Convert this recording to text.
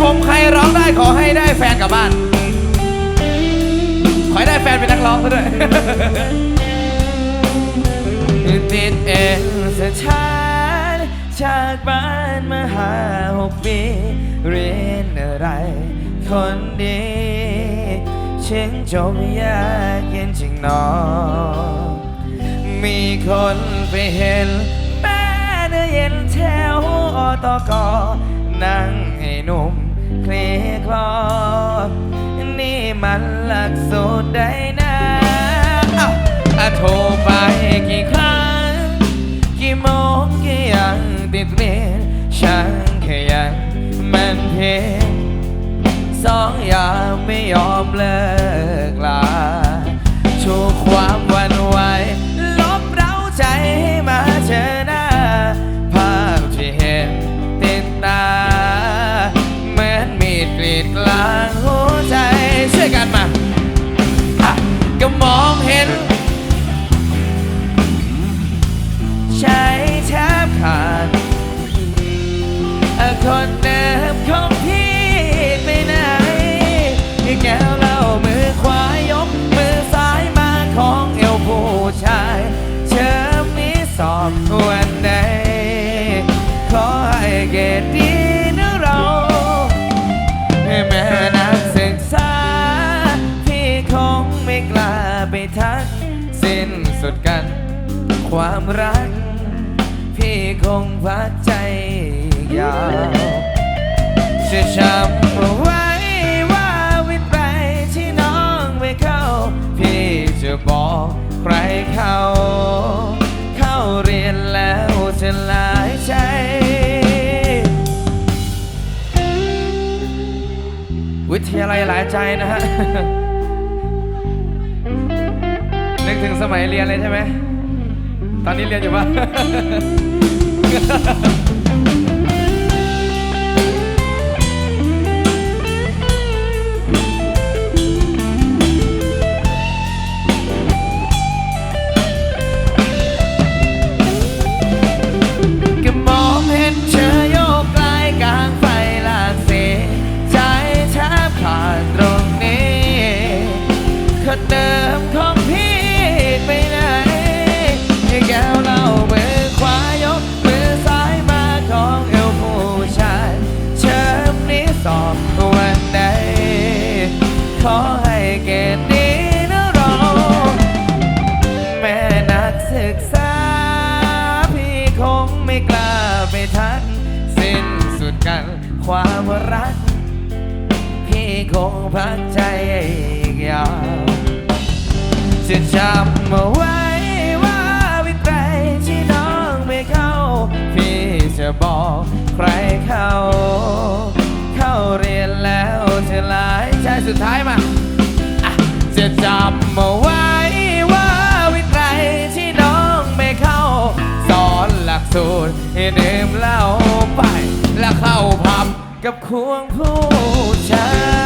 ผมใครร้องได้ขอให้ได้แฟนกลับบ้าน ขอให้ได้แฟนเป็นนักร้องซะด้วยติดเองสถานจากบ้านมาหาหกปีเรียนอะไร คนดีชิงจบยากเย็นจริงนอมีคนไปเห็นแม่เดินเย็นแถวอตกนั่งให้นุ่ม พอ นี่มันหลักสูตรได้นะอาวอะโทรไปกี่ครั้ง กี่โมงกี่ยังติดเรียนฉันแค่ยังมันเพียงสองอย่างไม่ยอมเลิก เอ่อคนเดิมของพี่ไปไหนแก้วเหล้ามือขวายกมือซ้ายมาของเอวผู้ชาย เชิญนี้สอบวันใดขอให้เกตดีนะเราแม่นักศึกษา พี่คงไม่กล้าไปทัก สิ้นสุดกัน ความรัก พี่คงพักใจยาว จะจำเอาไว้ว่าวินไปที่น้องไม่เข้า พี่จะบอกใครเข้า เข้าเรียนแล้วจะหลายใจวิทยาลัยหลายใจนะฮะ นึกถึงสมัยเรียนเลยใช่ไหม ตอนนี้เรียนอยู่ปะ ขอให้เกณฑ์ดีนะเราแม่นักศึกษา พี่คงไม่กล้าไปทันสิ้นสุดกันความรัก พี่คงพักใจอีกยาวจะจำเอาไว้ สุดท้ายมาจะจำเอาไว้ว่าวิตไรที่น้องไม่เข้า สอนหลักสูตรให้ดื่มเหล้าไป แล้วเข้าพับกับควงผู้ชาย